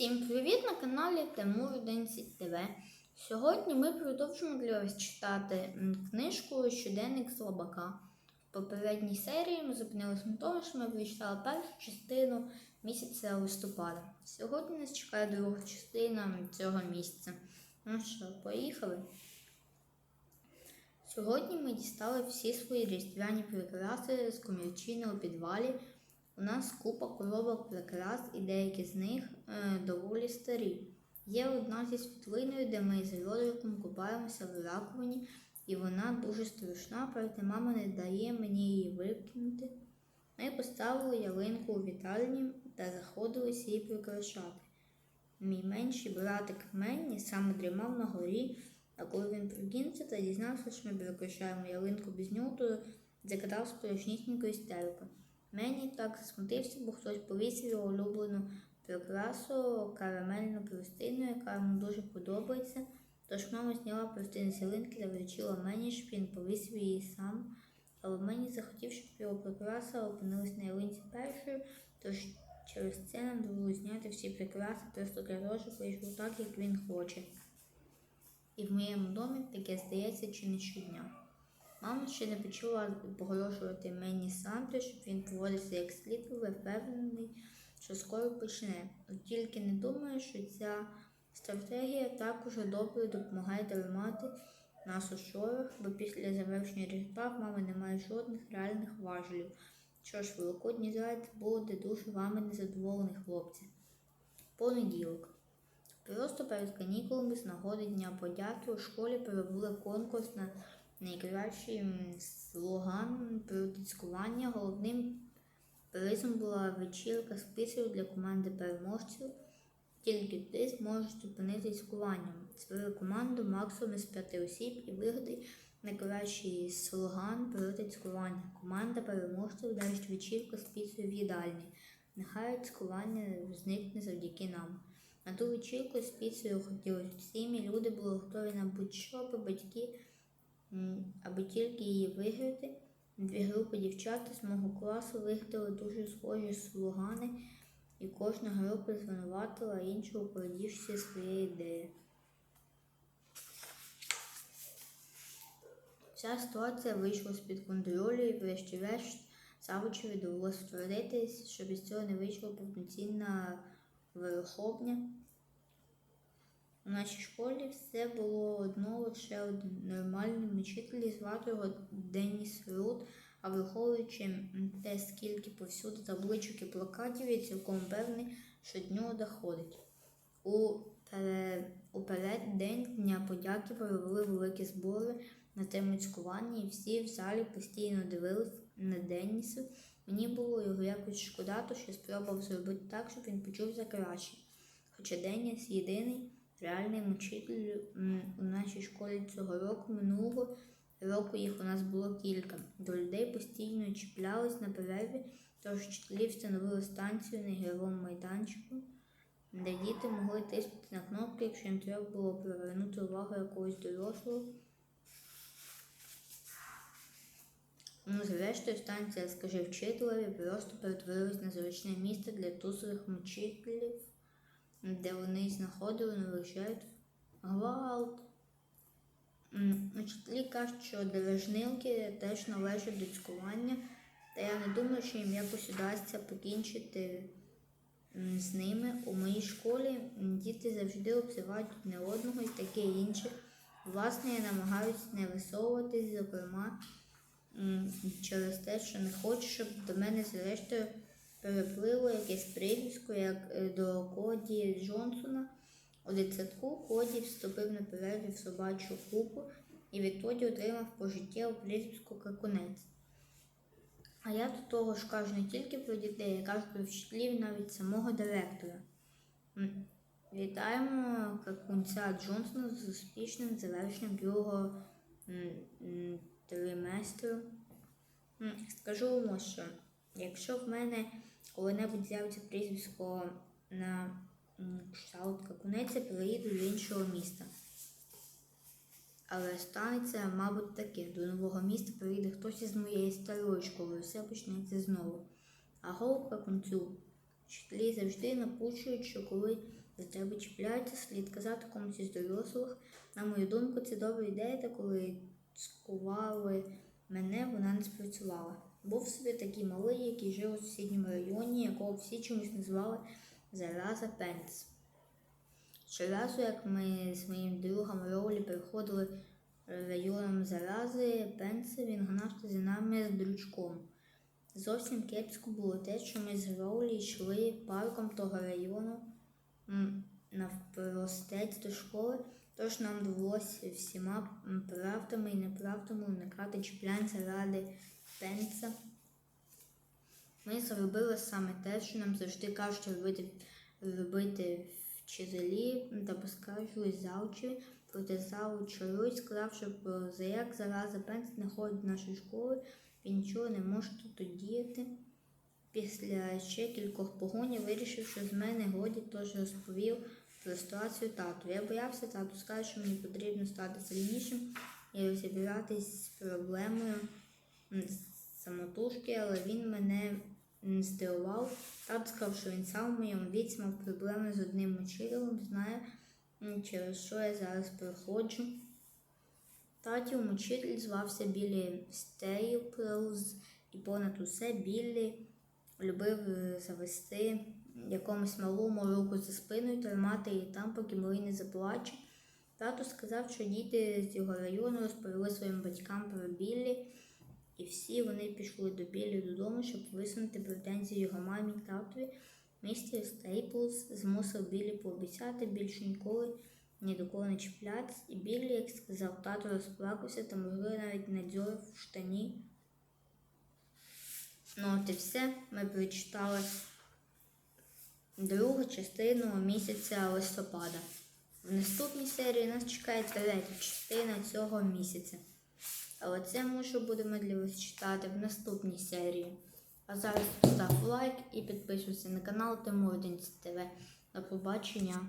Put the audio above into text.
Всім привіт на каналі Тимур 11 ТВ. Сьогодні ми продовжимо для вас читати книжку Щоденник Слабака. В попередній серії ми зупинилися на тому, що ми прочитали першу частину місяця листопада. Сьогодні нас чекає друга частина цього місяця. Ну що, поїхали? Сьогодні ми дістали всі свої різдвяні прикраси з комірчини у підвалі. У нас купа коробок прикрас і деякі з них е, доволі старі. Є одна зі світлиною, де ми з Родариком купаємося в раковині, і вона дуже страшна, проте мама не дає мені її викинути. Ми поставили ялинку у вітальні та заходилися її прикрашати. Мій менший братик Менні саме дрімав на горі, а коли він прокинувся та дізнався, що ми прикрашаємо ялинку без нього, то закатав справжнісіньку істерику. Мені так засмутився, бо хтось повісив його улюблену прикрасу карамельну простину, яка йому дуже подобається. Тож мама зняла простину з ялинки та вручила мені, щоб він повісив її сам. Але мені захотів, щоб його прикраса опинилась на ялинці першою, тож через це нам довелося зняти всі прикраси просто для того, щоб вийшло так, як він хоче. І в моєму домі таке здається чи не щодня. Мама ще не почула погрожувати мені Санту, щоб він поводився як слід, але впевнений, що скоро почне. От тільки не думаю, що ця стратегія також добре допомагає тримати нас у шорах, бо після завершення різдва в мами немає жодних реальних важелів. Що ж, великодній зайд буде дуже вами незадоволений, хлопці. Понеділок. Просто перед канікулами з нагоди Дня подяки у школі провели конкурс на найкращий м, слоган протискування. Головним призом була вечірка з пісень для команди переможців. Тільки ти зможеш зупинити цькуванням. Свою команду максимум із п'яти осіб і вигадай найкращий слоган проти цькування. Команда переможців дасть вечірку з в їдальні. Нехай цькування зникне завдяки нам. На ту вечірку з хотілося всім, і люди були готові на будь-що, аби батьки, аби тільки її виграти. Дві групи дівчат з мого класу вигадали дуже схожі слогани, і кожна група звинуватила іншу у своєї ідеї. Вся ситуація вийшла з-під контролю і врешті-решт Савичеві довелося втвердитись, щоб із цього не вийшла повноцінна верховня. У нашій школі все було одно лише один нормальний вчитель, звати його Деніс Рут, а враховуючи те, скільки повсюди табличок і плакатів, я цілком певний, що до нього доходить. У, пере... у Дня подяки провели великі збори на тему цькування, і всі в залі постійно дивились на Деніса. Мені було його якось шкода, то що спробував зробити так, щоб він почувся краще. Хоча Деніс єдиний реальний мучитель у нашій школі цього року, минулого року їх у нас було кілька. До людей постійно чіплялись на перерві, тож вчителі встановили станцію на ігровому майданчику, де діти могли тиснути на кнопки, якщо їм треба було привернути увагу якогось дорослого. Ну, зрештою, станція «Скажи вчителеві просто перетворилась на зручне місце для тусових мучителів, де вони знаходили, навчають гвалт. М, Вчителі кажуть, що дражнилки теж належать до цькування, та я не думаю, що їм якось удасться покінчити з ними. У моїй школі діти завжди обзивають одне одного і таке інше. Власне, я намагаюся не висовуватись, зокрема, через те, що не хочу, щоб до мене зрештою перепливло якесь прізвисько, як е, до Коді Джонсона. У дитсадку Коді вступив на перерві в собачу купу і відтоді отримав пожиттєву прізвисько Какунець. А я до того ж кажу не тільки про дітей, я кажу про вчителів навіть самого директора. Вітаємо Какунця Джонсона з успішним завершенням другого триместру. Скажу вам що, якщо в мене коли-небудь з'явиться прізвисько на кшталт Какунець, я переїду до іншого міста. Але станеться, мабуть, таке. До нового міста приїде хтось із моєї старої школи, все почнеться знову. А голубка кунцю. Вчителі завжди напучують, що коли до тебе чіпляються, слід казати комусь із дорослих. На мою думку, це добра ідея, та коли скували мене, вона не спрацювала. Був собі такий малий, який жив у сусідньому районі, якого всі чомусь називали Зараза Пенц. Щоразу, як ми з моїм другом Ролі переходили районом зарази Пенса, він гнався за нами з дручком. Зовсім кепсько було те, що ми з Роулі йшли парком того району навпростець до школи, тож нам довелося всіма правдами і неправдами уникати чіплянь заради Пенса. Ми зробили саме те, що нам завжди кажуть робити, робити вчителі та поскаржились завучі, проте завуч Русь сказав, що про за як зараза Пенс не ходить до нашої школи, він нічого не може тут діяти. Після ще кількох погонів вирішив, що з мене годі, тож розповів про ситуацію тату. Я боявся, тату скаже, що мені потрібно стати сильнішим і розібратись з проблемою самотужки, але він мене м, здивував. Тато сказав, що він сам у моєму віці мав проблеми з одним учителем, знає, через що я зараз проходжу. Татів учитель звався Білі Стейплз, і понад усе Біллі любив е, завести якомусь малому руку за спиною, тримати її там, поки малий не заплаче. Тато сказав, що діти з його району розповіли своїм батькам про Біллі, і всі вони пішли до Біллі додому, щоб висунути претензії його мамі і татові. Містер Стейплз змусив Біллі пообіцяти більше ніколи ні до кого не чіплятись, і Біллі, як сказав тато, розплакався та можливо навіть надзьорив в штані. Ну, от і все. Ми прочитали другу частину місяця листопада. В наступній серії нас чекає третя частина цього місяця. Але це ми вже будемо для вас читати в наступній серії. А зараз став лайк і підписуйся на канал Тимурденці ТВ. До побачення!